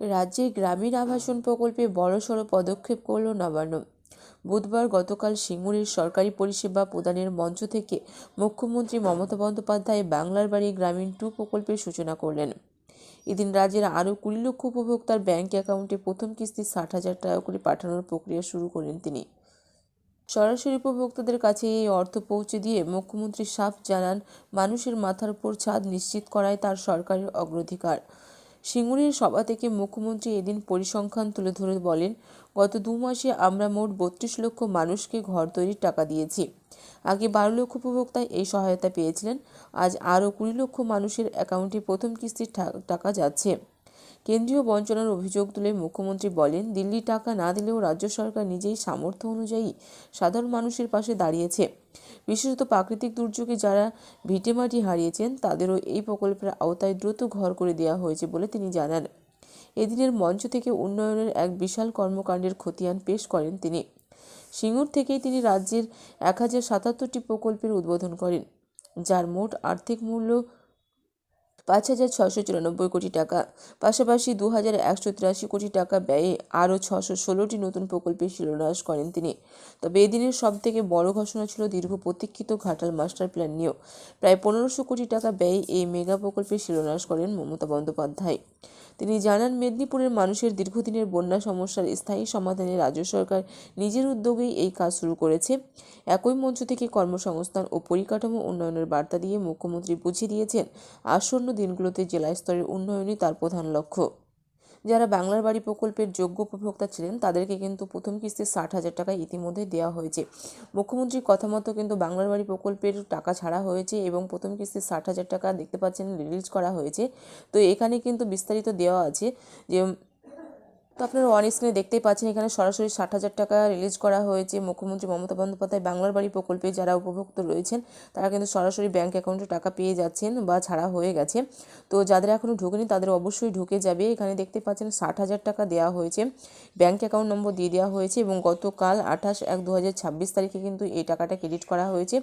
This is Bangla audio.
রাজ্যের গ্রামীণ আবাসন প্রকল্পে বড়সড় পদক্ষেপ করল নবান্ন। বুধবার গতকাল সিঙ্গুরের সরকারি পরিষেবা প্রদানের মঞ্চ থেকে মুখ্যমন্ত্রী মমতা বন্দ্যোপাধ্যায় বাংলার বাড়ি গ্রামীণ টু প্রকল্পের সূচনা করলেন। এদিন রাজ্যের আরও কুড়ি লক্ষ উপভোক্তার ব্যাংক অ্যাকাউন্টে প্রথম কিস্তি ষাট হাজার টাকা করে পাঠানোর প্রক্রিয়া শুরু করেন তিনি। সরাসরি উপভোক্তাদের কাছে এই অর্থ পৌঁছে দিয়ে মুখ্যমন্ত্রী সাফ জানান, মানুষের মাথার উপর ছাদ নিশ্চিত করাই তার সরকারের অগ্রাধিকার। সিঙ্গুরের সভা থেকে মুখ্যমন্ত্রী এদিন পরিসংখ্যান তুলে ধরে বলেন, গত দু মাসে আমরা মোট বত্রিশ লক্ষ মানুষকে ঘর তৈরির টাকা দিয়েছি। আগে বারো লক্ষ উপভোক্তা এই সহায়তা পেয়েছিলেন। আজ আরও কুড়ি লক্ষ মানুষের অ্যাকাউন্টে প্রথম কিস্তির টাকা যাচ্ছে। কেন্দ্রীয় বঞ্চনার অভিযোগ তুলে মুখ্যমন্ত্রী বলেন, দিল্লি টাকা না দিলেও রাজ্য সরকার নিজেই সামর্থ্য অনুযায়ী সাধারণ মানুষের পাশে দাঁড়িয়েছে। বিশেষত প্রাকৃতিক দুর্যোগে যারা ভিটেমাটি হারিয়েছেন, তাদেরও এই প্রকল্পের আওতায় দ্রুত ঘর করে দেওয়া হয়েছে বলে তিনি জানান। এদিনের মঞ্চ থেকে উন্নয়নের এক বিশাল কর্মকাণ্ডের খতিয়ান পেশ করেন তিনি। সিঙ্গুর থেকেই তিনি রাজ্যের এক হাজার সাতাত্তরটি প্রকল্পের উদ্বোধন করেন, যার মোট আর্থিক মূল্য পাঁচ হাজার ছশো চুরানব্বই কোটি টাকা। পাশাপাশি দু হাজার একশো তিরাশি কোটি টাকা ব্যয়ে আরও ছশো ষোলোটি নতুন প্রকল্পের শিলান্যাস করেন তিনি। তবে এদিনের সব থেকে বড় ঘোষণা ছিল দীর্ঘ প্রতীক্ষিত ঘাটাল মাস্টার প্ল্যান নিয়েও। প্রায় পনেরোশো কোটি টাকা ব্যয়ে এই মেগা প্রকল্পের শিলান্যাস করেন মমতা বন্দ্যোপাধ্যায়। তিনি জানান, মেদিনীপুরের মানুষের দীর্ঘদিনের বন্যা সমস্যার স্থায়ী সমাধানে রাজ্য সরকার নিজের উদ্যোগেই এই কাজ শুরু করেছে। একই মঞ্চ থেকে কর্মসংস্থান ও পরিকাঠামো উন্নয়নের বার্তা দিয়ে মুখ্যমন্ত্রী বুঝিয়ে দিয়েছেন, আসন্ন দিনগুলোতে জেলা স্তরের উন্নয়নই তার প্রধান লক্ষ্য। যারা বাংলার বাড়ি প্রকল্পের যোগ্য উপভোক্তা ছিলেন, তাদেরকে কিন্তু প্রথম কিস্তি ষাট হাজার টাকা ইতিমধ্যে দেওয়া হয়েছে। মুখ্যমন্ত্রীর কথা মতো কিন্তু বাংলার বাড়ি প্রকল্পের টাকা ছাড়া হয়েছে এবং প্রথম কিস্তি ষাট হাজার টাকা দেখতে পাচ্ছেন, রিলিজ করা হয়েছে। তো এখানে কিন্তু বিস্তারিত দেওয়া আছে যে তো আপনারা অন স্ক্রিনে দেখতেই পাচ্ছেন, এখানে সরাসরি ষাট হাজার টাকা রিলিজ করা হয়েছে। মুখ্যমন্ত্রী মমতা বন্দ্যোপাধ্যায় বাংলার বাড়ি প্রকল্পে যারা উপভোক্ত রয়েছেন, তারা কিন্তু সরাসরি ব্যাংক অ্যাকাউন্টে টাকা পেয়ে যাচ্ছেন বা ছাড়া হয়ে গেছে। তো যাদের এখনও ঢোকেনি, তাদের অবশ্যই ঢুকে যাবে। এখানে দেখতে পাচ্ছেন ষাট হাজার টাকা দেওয়া হয়েছে। ব্যাংক অ্যাকাউন্ট নম্বর দিয়ে দেওয়া হয়েছে এবং গতকাল আঠাশ এক দু তারিখে কিন্তু এই টাকাটা ক্রেডিট করা হয়েছে।